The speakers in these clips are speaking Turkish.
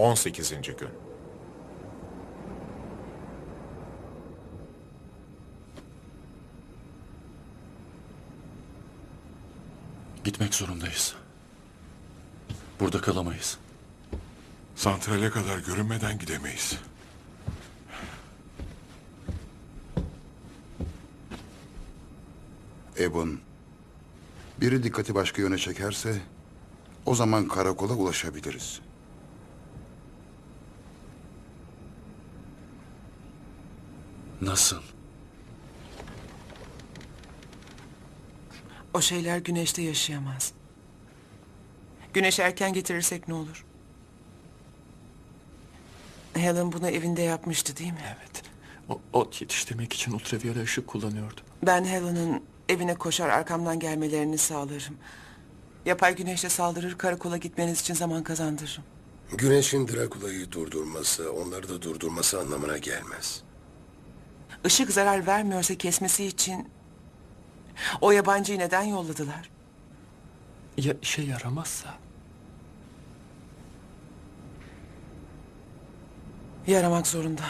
18. gün. Gitmek zorundayız. Burada kalamayız. Santrale kadar görünmeden gidemeyiz. Ebon, biri dikkati başka yöne çekerse o zaman karakola ulaşabiliriz. Nasıl? O şeyler güneşte yaşayamaz. Güneş erken getirirsek ne olur? Helen bunu evinde yapmıştı değil mi? Evet. O, ot yetiştirmek için ultraviyole ışık kullanıyordu. Ben Helen'ın evine koşar arkamdan gelmelerini sağlarım. Yapay güneşle saldırır karakola gitmeniz için zaman kazandırırım. Güneşin Drakula'yı durdurması, onları da durdurması anlamına gelmez. Işık zarar vermiyorsa kesmesi için o yabancıyı neden yolladılar? Ya işe yaramazsa? Yaramak zorunda.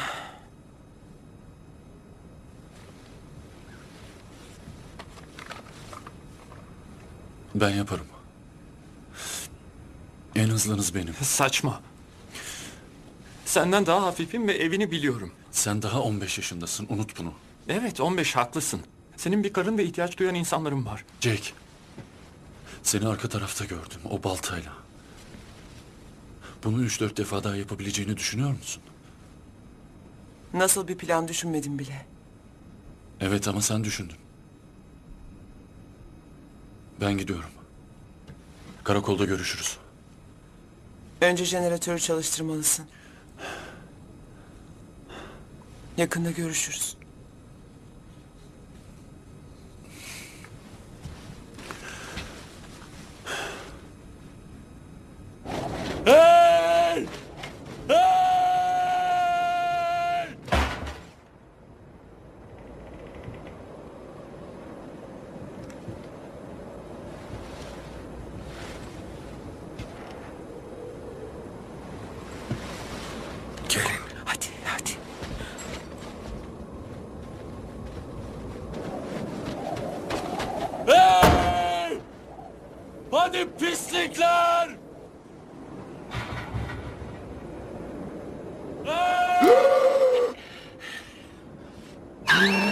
Ben yaparım. En hızlınız benim. Saçma. Senden daha hafifim ve evini biliyorum. Sen daha 15 yaşındasın. Unut bunu. Evet 15 haklısın. Senin bir karın ve ihtiyaç duyan insanların var. Jake. Seni arka tarafta gördüm. O baltayla. Bunu üç dört defa daha yapabileceğini düşünüyor musun? Nasıl bir plan düşünmedim bile. Evet ama sen düşündün. Ben gidiyorum. Karakolda görüşürüz. Önce jeneratörü çalıştırmalısın. Yakında görüşürüz. Gelin. Hadi, hadi. Hadi pislikler! Kontrol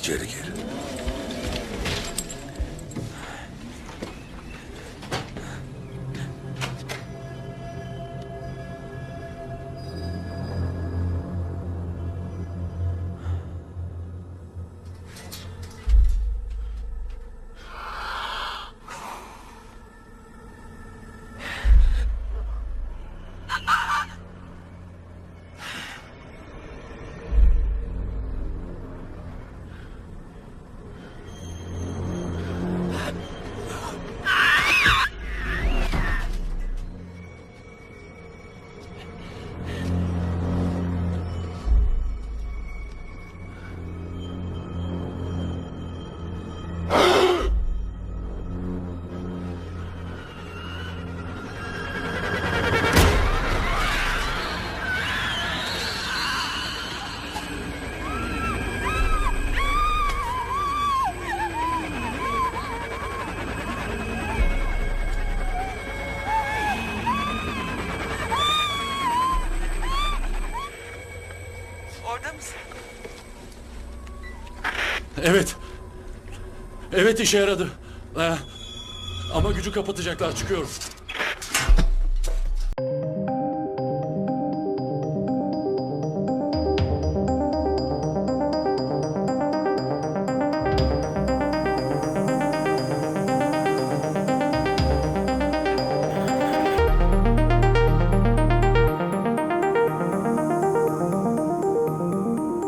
içeri gir. Evet. Evet işe yaradı. Ee, ama gücü kapatacaklar çıkıyorum.